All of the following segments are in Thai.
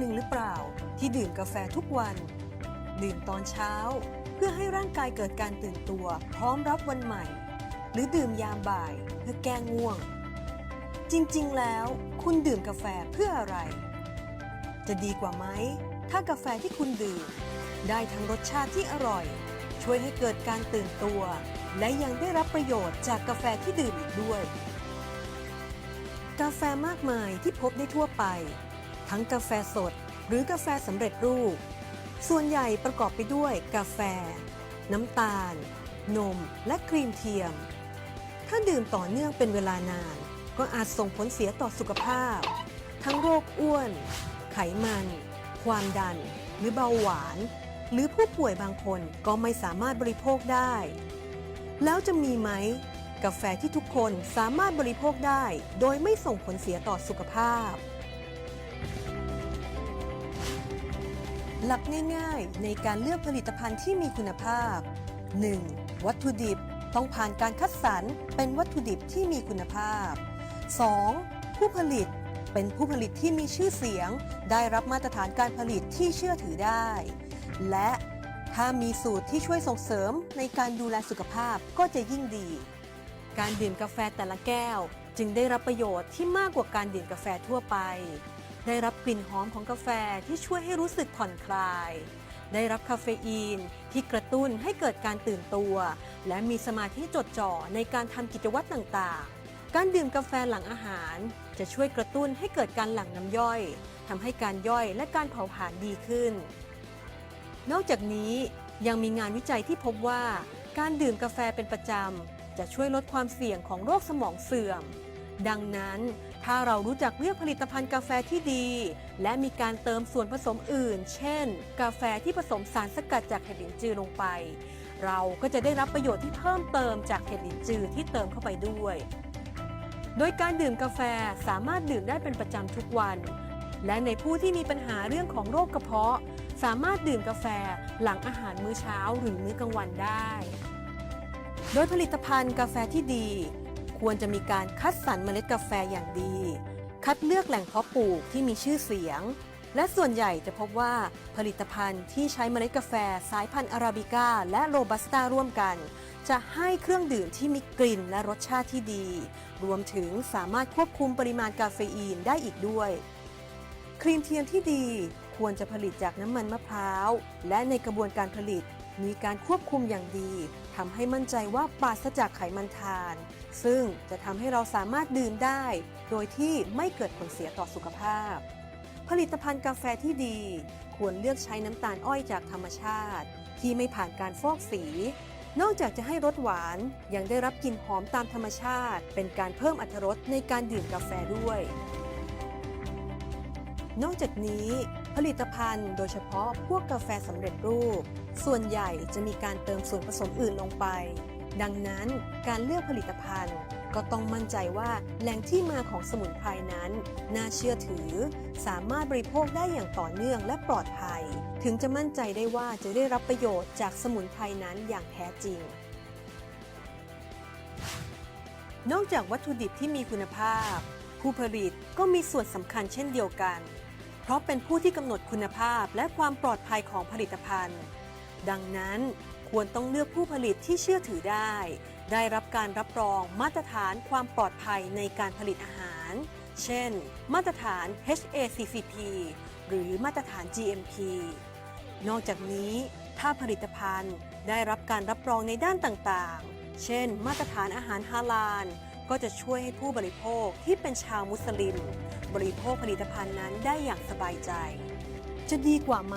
หนึ่งหรือเปล่า ที่ดื่มกาแฟทุกวัน ดื่มตอนเช้า เพื่อให้ร่างกายเกิดการตื่นตัว พร้อมรับวันใหม่ หรือดื่มยามบ่ายเพื่อแก้ง่วง จริงๆ แล้ว คุณดื่มกาแฟเพื่ออะไร จะดีกว่าไหม ถ้ากาแฟที่คุณดื่ม ได้ทั้งรสชาติที่อร่อย ช่วยให้เกิดการตื่นตัว และยังได้รับประโยชน์จากกาแฟที่ดื่มอีกด้วย กาแฟมากมายที่พบได้ทั่วไป ทั้งกาแฟสด หรือกาแฟสำเร็จรูป ส่วนใหญ่ประกอบไปด้วยกาแฟ น้ำตาล นม และครีมเทียม ถ้าดื่มต่อเนื่องเป็นเวลานาน ก็อาจส่งผลเสียต่อสุขภาพ ทั้งโรคอ้วน ไขมัน ความดัน หรือเบาหวาน หรือผู้ป่วยบางคนก็ไม่สามารถบริโภคได้ แล้วจะมีไหมกาแฟที่ทุกคนสามารถบริโภคได้ โดยไม่ส่งผลเสียต่อสุขภาพ หลักง่ายๆ ในการเลือกผลิตภัณฑ์ที่มีคุณภาพ 1. วัตถุดิบต้องผ่านการคัดสรรเป็นวัตถุดิบที่มีคุณภาพ 2. ผู้ผลิตเป็นผู้ผลิตที่มีชื่อเสียง ได้รับมาตรฐานการผลิตที่เชื่อถือได้ และถ้ามีสูตรที่ช่วยส่งเสริมในการดูแลสุขภาพก็จะยิ่งดี การดื่มกาแฟแต่ละแก้ว จึงได้รับประโยชน์ที่มากกว่าการดื่มกาแฟทั่วไป ได้รับกลิ่นหอมของกาแฟที่ช่วยให้รู้สึกผ่อนคลาย ได้รับคาเฟอีนที่กระตุ้นให้เกิดการตื่นตัว และมีสมาธิจดจ่อในการทำกิจวัตรต่างๆ การดื่มกาแฟหลังอาหาร จะช่วยกระตุ้นให้เกิดการหลั่งน้ำย่อยทำให้การย่อยและการเผาผลาญดีขึ้น นอกจากนี้ยังมีงานวิจัยที่พบว่า การดื่มกาแฟเป็นประจำจะช่วยลดความเสี่ยงของโรคสมองเสื่อม ดังนั้น ถ้าเรารู้จักเลือกผลิตภัณฑ์กาแฟที่ดี และมีการเติมส่วนผสมอื่น เช่น กาแฟที่ผสมสารสกัดจากเห็ดหลินจือลงไป เราก็จะได้รับประโยชน์ที่เพิ่มเติมจากเห็ดหลินจือที่เติมเข้าไปด้วย โดยการดื่มกาแฟสามารถดื่มได้เป็นประจำทุกวัน และในผู้ที่มีปัญหาเรื่องของโรคกระเพาะ สามารถดื่มกาแฟหลังอาหารมื้อเช้าหรือมื้อกลางวันได้ โดยผลิตภัณฑ์กาแฟที่ดี ควรจะมีการคัดสรรเมล็ดกาแฟอย่างดี คัดเลือกแหล่งเพาะปลูกที่มีชื่อเสียง และส่วนใหญ่จะพบว่าผลิตภัณฑ์ที่ใช้เมล็ดกาแฟสายพันธุ์อาราบิก้าและโรบัสต้าร่วมกัน จะให้เครื่องดื่มที่มีกลิ่นและรสชาติที่ดี รวมถึงสามารถควบคุมปริมาณกาเฟอีนได้อีกด้วย ครีมเทียมที่ดีควรจะผลิตจากน้ำมันมะพร้าว และในกระบวนการผลิต มีการควบคุมอย่างดีทำให้มั่นใจว่าปราศจากไขมันทาน ซึ่งจะทำให้เราสามารถดื่มได้ โดยที่ไม่เกิดผลเสียต่อสุขภาพ ผลิตภัณฑ์กาแฟที่ดี ควรเลือกใช้น้ำตาลอ้อยจากธรรมชาติ ที่ไม่ผ่านการฟอกสี นอกจากจะให้รสหวานยังได้รับกลิ่นหอมตามธรรมชาติ เป็นการเพิ่มอรรถรสในการดื่มกาแฟด้วย นอกจากนี้ ผลิตภัณฑ์โดยเฉพาะพวกกาแฟสำเร็จรูป ส่วนใหญ่จะมีการเติมส่วนผสมอื่นลงไป ดังนั้นการเลือกผลิตภัณฑ์ ก็ต้องมั่นใจว่าแหล่งที่มาของสมุนไพรนั้น น่าเชื่อถือ สามารถบริโภคได้อย่างต่อเนื่องและปลอดภัย ถึงจะมั่นใจได้ว่าจะได้รับประโยชน์จากสมุนไพรนั้นอย่างแท้จริง นอกจากวัตถุดิบที่มีคุณภาพ ผู้ผลิตก็มีส่วนสำคัญเช่นเดียวกัน ราะเป็นผู้ที่กำหนดคุณภาพและความปลอดภัยของผลิตภัณฑ์ ดังนั้นควรต้องเลือกผู้ผลิตที่เชื่อถือได้ ได้รับการรับรองมาตรฐานความปลอดภัยในการผลิตอาหาร เช่น มาตรฐาน HACCP หรือมาตรฐาน GMP นอกจากนี้ถ้าผลิตภัณฑ์ได้รับการรับรองในด้านต่างๆ เช่น มาตรฐานอาหารฮาลาล ก็จะช่วยให้ผู้บริโภคที่เป็นชาวมุสลิม บริโภคผลิตภัณฑ์นั้นได้อย่างสบายใจ จะดีกว่าไหม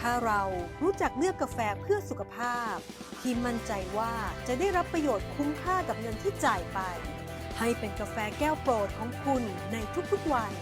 ถ้าเรารู้จักเลือกกาแฟเพื่อสุขภาพ ที่มั่นใจว่าจะได้รับประโยชน์คุ้มค่ากับเงินที่จ่ายไป ให้เป็นกาแฟแก้วโปรดของคุณในทุกๆวัน